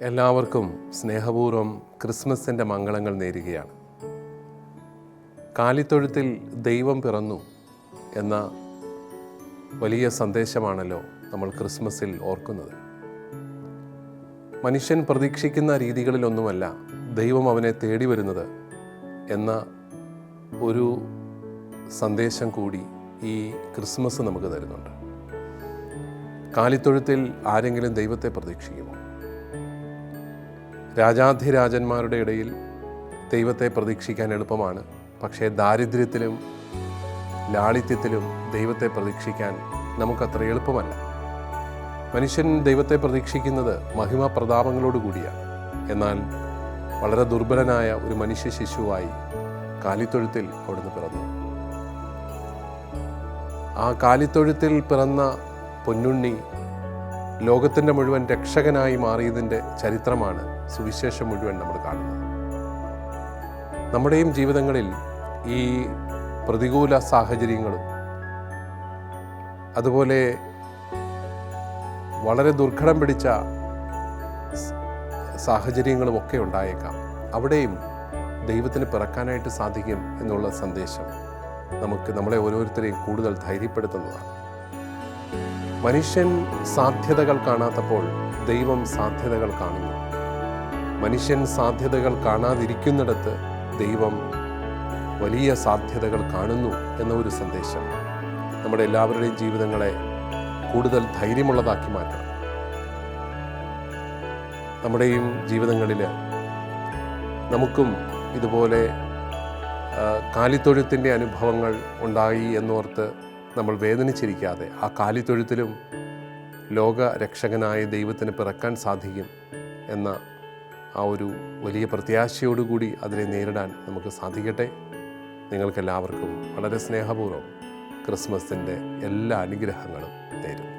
എല്ലാവർക്കും സ്നേഹപൂർവം ക്രിസ്മസിന്റെ മംഗളങ്ങൾ നേരുകയാണ്. കാലിത്തൊഴുത്തിൽ ദൈവം പിറന്നു എന്ന വലിയ സന്ദേശമാണല്ലോ നമ്മൾ ക്രിസ്മസിൽ ഓർക്കുന്നത്. മനുഷ്യൻ പ്രതീക്ഷിക്കുന്ന രീതികളിലൊന്നുമല്ല ദൈവം അവനെ തേടി വരുന്നത് എന്ന ഒരു സന്ദേശം കൂടി ഈ ക്രിസ്മസ് നമുക്ക് തരുന്നുണ്ട്. കാലിത്തൊഴുത്തിൽ ആരെങ്കിലും ദൈവത്തെ പ്രതീക്ഷിക്കുമോ? രാജാധിരാജന്മാരുടെ ഇടയിൽ ദൈവത്തെ പ്രതീക്ഷിക്കാൻ എളുപ്പമാണ്. പക്ഷേ ദാരിദ്ര്യത്തിലും ലാളിത്യത്തിലും ദൈവത്തെ പ്രതീക്ഷിക്കാൻ നമുക്കത്ര എളുപ്പമല്ല. മനുഷ്യൻ ദൈവത്തെ പ്രതീക്ഷിക്കുന്നത് മഹിമ പ്രതാപങ്ങളോടുകൂടിയാണ് എന്നാൽ വളരെ ദുർബലനായ ഒരു മനുഷ്യ ശിശുവായി കാലിത്തൊഴുത്തിൽ അവിടുന്ന് പിറന്നു. ആ കാലിത്തൊഴുത്തിൽ പിറന്ന പൊന്നുണ്ണി ലോകത്തിന്റെ മുഴുവൻ രക്ഷകനായി മാറിയതിന്റെ ചരിത്രമാണ് സുവിശേഷം മുഴുവൻ നമ്മൾ കാണുന്നത്. നമ്മുടെയും ജീവിതങ്ങളിൽ ഈ പ്രതികൂല സാഹചര്യങ്ങളും അതുപോലെ വളരെ ദുർഘടം പിടിച്ച സാഹചര്യങ്ങളും ഒക്കെ ഉണ്ടായേക്കാം. അവിടെയും ദൈവത്തിന് പിറക്കാനായിട്ട് സാധിക്കും എന്നുള്ള സന്ദേശം നമുക്ക് നമ്മളെ ഓരോരുത്തരെയും കൂടുതൽ ധൈര്യപ്പെടുത്തുന്നതാണ്. മനുഷ്യൻ സാധ്യതകൾ കാണാത്തപ്പോൾ ദൈവം സാധ്യതകൾ കാണുന്നു. മനുഷ്യൻ സാധ്യതകൾ കാണാതിരിക്കുന്നിടത്ത് ദൈവം വലിയ സാധ്യതകൾ കാണുന്നു എന്ന ഒരു സന്ദേശം നമ്മുടെ എല്ലാവരുടെയും ജീവിതങ്ങളെ കൂടുതൽ ധൈര്യമുള്ളതാക്കി മാറ്റണം. നമ്മുടെയും ജീവിതങ്ങളിൽ നമുക്കും ഇതുപോലെ കാലിത്തൊഴുത്തിന്റെ അനുഭവങ്ങൾ ഉണ്ടായി എന്നോർത്ത് നമ്മൾ വേദനിച്ചിരിക്കാതെ ആ കാലിത്തൊഴുത്തിലും ലോക രക്ഷകനായ ദൈവത്തിന് പിറക്കാൻ സാധിക്കും എന്ന ആ ഒരു വലിയ പ്രത്യാശയോടുകൂടി അതിനെ നേരിടാൻ നമുക്ക് സാധിക്കട്ടെ. നിങ്ങൾക്കെല്ലാവർക്കും വളരെ സ്നേഹപൂർവം ക്രിസ്മസിന്റെ എല്ലാ അനുഗ്രഹങ്ങളും നേരും